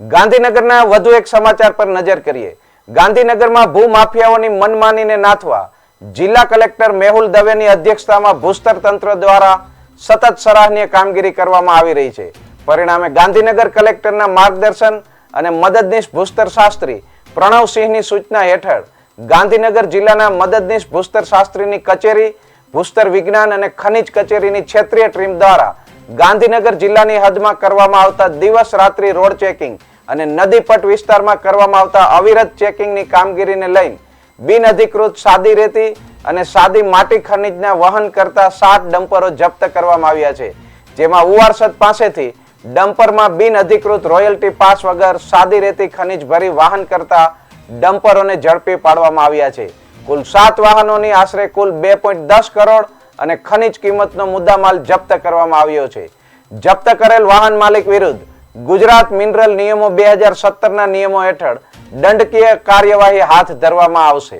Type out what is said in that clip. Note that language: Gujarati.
ગાંધીનગરના વધુ એક સમાચાર પર નજર કરીએ. ગાંધીનગરમાં ભૂમાફિયાઓની મનમાનીને નાથવા જિલ્લા કલેક્ટર મેહુલ દવેની અધ્યક્ષતામાં ભૂસ્તર તંત્ર દ્વારા સતત સરાહનીય કામગીરી કરવામાં આવી રહી છે. પરિણામે ગાંધીનગર કલેક્ટરના માર્ગદર્શન અને મદદનીશ ભૂસ્તર શાસ્ત્રી પ્રણવસિંહની સૂચના હેઠળ ગાંધીનગર જિલ્લાના મદદનીશ ભૂસ્તર શાસ્ત્રીની કચેરી, ભૂસ્તર વિજ્ઞાન અને ખનિજ કચેરીની ક્ષેત્રીય ટીમ દ્વારા ગાંધીનગર જિલ્લાની હદમાં કરવામાં આવતા દિવસ રાત્રિ રોડ ચેકિંગ અને નદીપટ વિસ્તારમાં કરવામાં આવતા અવિરત ચેકિંગની કામગીરીને લઈને બિન અધિકૃત સાદી રેતી અને સાદી માટી ખનિજના વહન કરતા સાત ડમ્પરો જપ્ત કરવામાં આવ્યા છે, જેમાં ઉવારસદ પાસેથી ડમ્પરમાં બિન અધિકૃત રોયલ્ટી પાસ વગર સાદી રેતી ખનિજ ભરી વાહન કરતા ડમ્પરોને ઝડપી પાડવામાં આવ્યા છે. કુલ સાત વાહનોની આશરે કુલ બે પોઈન્ટ દસ કરોડ અને ખનિજ કિંમતનો મુદ્દામાલ જપ્ત કરવામાં આવ્યો છે. જપ્ત કરેલ વાહન માલિક વિરુદ્ધ ગુજરાત મિનરલ નિયમો બે હજાર સત્તરના નિયમો હેઠળ દંડકીય કાર્યવાહી હાથ ધરવામાં આવશે.